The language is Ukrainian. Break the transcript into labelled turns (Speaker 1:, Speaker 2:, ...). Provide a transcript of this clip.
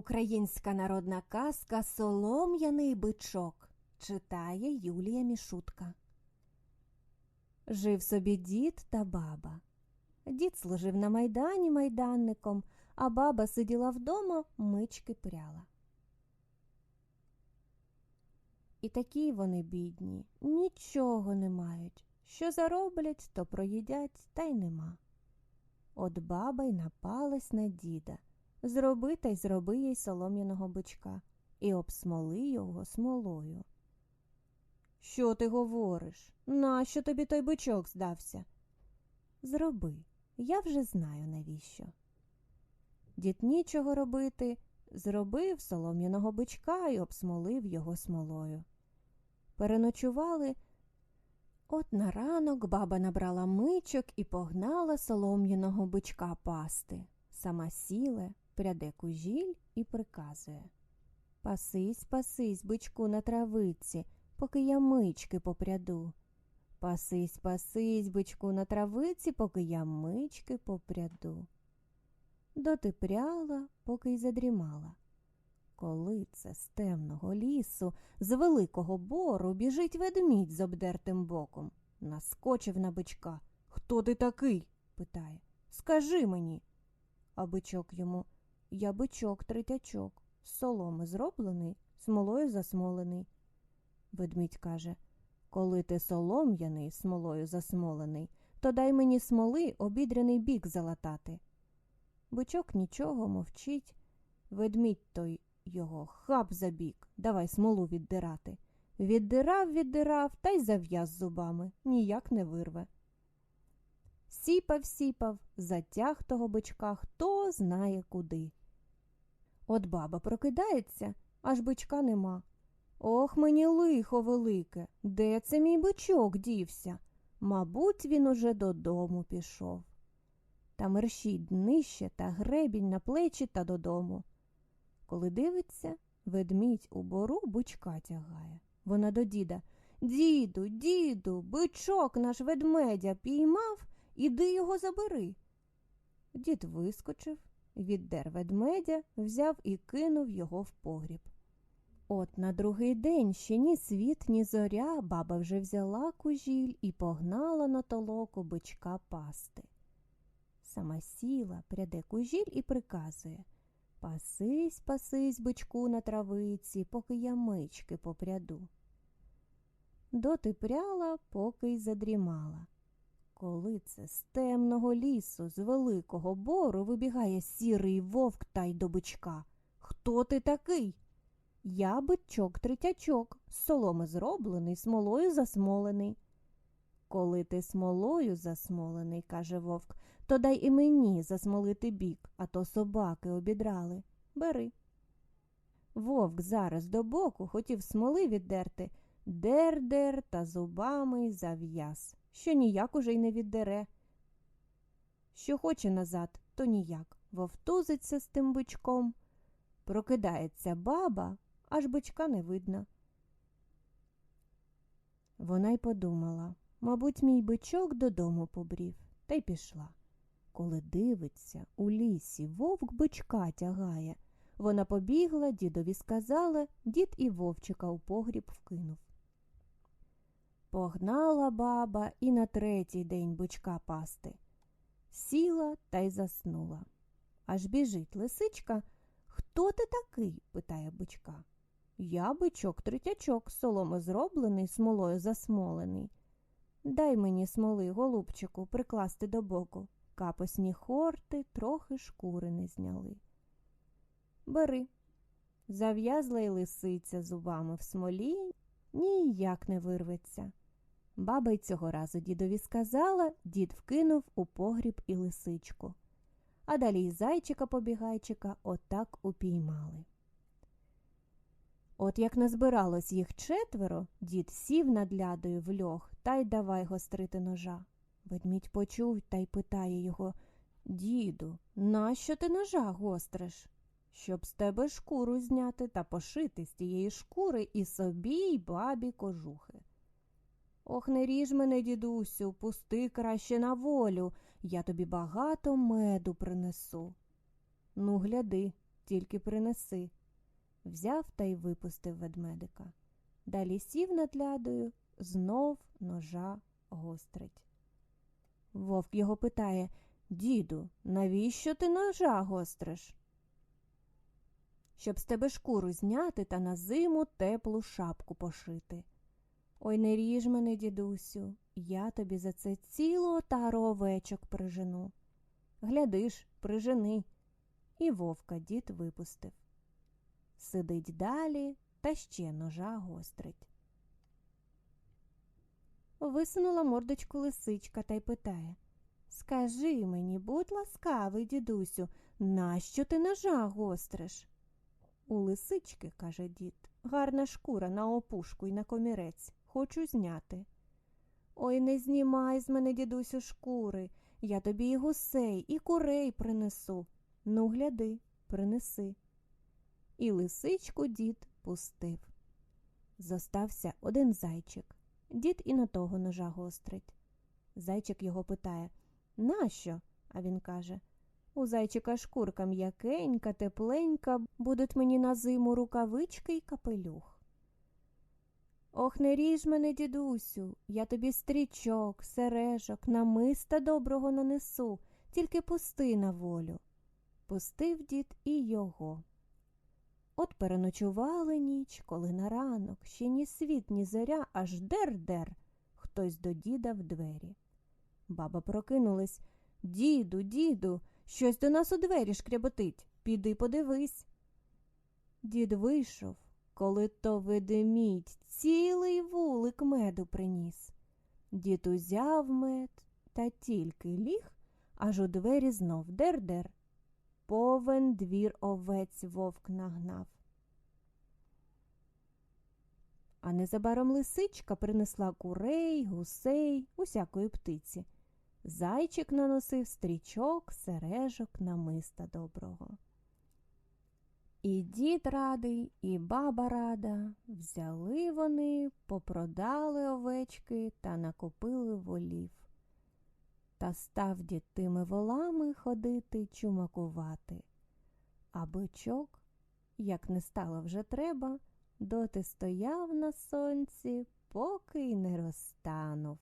Speaker 1: Українська народна казка Солом'яний бичок читає Юлія Мішутка. Жив собі дід та баба. Дід служив на майдані майданником, а баба сиділа вдома, мички пряла. І такі вони бідні, нічого не мають. Що зароблять, то проїдять, та й нема. От баба й напалась на діда. Зроби та й зроби їй солом'яного бичка і обсмоли його смолою. Що ти говориш? Нащо тобі той бичок здався? Зроби, я вже знаю навіщо. Дід нічого робити, зробив солом'яного бичка і обсмолив його смолою. Переночували. От на ранок баба набрала мичок і погнала солом'яного бичка пасти. Сама сіле, пряде кужіль і приказує Пасись, пасись, бичку на травиці, поки я мички попряду. Пасись, пасись, бичку на травиці, поки я мички попряду. Доти пряла, поки й задрімала. Коли це з темного лісу, з великого бору біжить ведмідь з обдертим боком. Наскочив на бичка. Хто ти такий? питає. Скажи мені. А бичок йому я бичок третячок, з соломи зроблений, смолою засмолений. Ведмідь каже Коли ти солом'яний, смолою засмолений, то дай мені смоли обідряний бік залатати. Бичок нічого мовчить. Ведмідь той його хап за бік, давай смолу віддирати. Віддирав, віддирав та й зав'яз зубами, ніяк не вирве. Сіпав, сіпав, затяг того бичка хто знає куди. От баба прокидається, аж бичка нема. Ох, мені лихо велике, де це мій бичок дівся? Мабуть, він уже додому пішов. Та мерщій днище та гребінь на плечі та додому. Коли дивиться, ведмідь у бору бичка тягає. Вона до діда Діду, діду, бичок наш ведмедя піймав, іди його забери. Дід вискочив, віддер ведмедя, взяв і кинув його в погріб. От на другий день ще ні світ, ні зоря баба вже взяла кужіль і погнала на толоку бичка пасти. Сама сіла, пряде кужіль і приказує Пасись, пасись, бичку на травиці, поки я мички попряду. Доти пряла, поки й задрімала. Коли це з темного лісу, з великого бору вибігає сірий вовк та й до бичка. Хто ти такий? Я бичок третячок, з соломи зроблений, смолою засмолений. Коли ти смолою засмолений, каже вовк, то дай і мені засмолити бік, а то собаки обідрали. Бери. Вовк зараз до боку хотів смоли віддерти, дер-дер та зубами зав'яз що ніяк уже й не віддере. Що хоче назад, то ніяк вовтузиться з тим бичком. Прокидається баба, аж бичка не видно. Вона й подумала мабуть, мій бичок додому побрів, та й пішла. Коли дивиться, у лісі вовк бичка тягає. Вона побігла, дідові сказала, дід і вовчика у погріб вкинув. Погнала баба і на третій день бичка пасти. Сіла та й заснула. Аж біжить лисичка. Хто ти такий? питає бичка. Я бичок третячок, соломи зроблений, смолою засмолений. Дай мені смоли, голубчику, прикласти до боку. Капосні хорти трохи шкури не зняли. Бери. Зав'язла й лисиця зубами в смолі, ніяк не вирветься. Баба й цього разу дідові сказала, дід вкинув у погріб і лисичку. А далі й зайчика побігайчика отак упіймали. От як назбиралось їх четверо, дід сів над лядою в льох та й давай гострити ножа. Ведмідь почув та й питає його Діду, нащо ти ножа гостриш? Щоб з тебе шкуру зняти та пошити з тієї шкури і собі й бабі кожухи. Ох, не ріж мене, дідусю, пусти краще на волю, я тобі багато меду принесу. Ну, гляди, тільки принеси. Взяв та й випустив ведмедика. Далі сів над лядою, знов ножа гострить. Вовк його питає Діду, навіщо ти ножа гостриш? Щоб з тебе шкуру зняти та на зиму теплу шапку пошити. Ой, не ріж мене, дідусю, я тобі за це цілу отару овечок прижену. Глядиш, прижени. І вовка дід випустив. Сидить далі та ще ножа гострить. Висунула мордочку лисичка та й питає Скажи мені, будь ласкавий, дідусю, нащо ти ножа гостриш? У лисички, каже дід, гарна шкура на опушку й на комірець. Хочу зняти. Ой, не знімай з мене, дідусю, шкури. Я тобі і гусей, і курей принесу. Ну, гляди, принеси. І лисичку дід пустив. Зостався один зайчик. Дід і на того ножа гострить. Зайчик його питає Нащо? А він каже У зайчика шкурка м'якенька, тепленька, будуть мені на зиму рукавички й капелюх. Ох, не ріж мене, дідусю, я тобі стрічок, сережок, намиста доброго нанесу, тільки пусти на волю. Пустив дід і його. От переночували ніч, коли на ранок ще ні світ, ні зоря, аж дер-дер, хтось до діда в двері. Баба прокинулась. Діду, діду, щось до нас у двері шкряботить. Піди подивись. Дід вийшов, коли то ведемідь цілий вулик меду приніс. Дід узяв мед та тільки ліг, аж у двері знов дер-дер. Повен двір овець вовк нагнав. А незабаром лисичка принесла курей, гусей, усякої птиці. Зайчик наносив стрічок, сережок, намиста доброго. І дід радий, і баба рада. Взяли вони, попродали овечки та накопили волів. Та став дід тими волами ходити чумакувати. А бичок, як не стало вже треба, доти стояв на сонці, поки й не розтанув.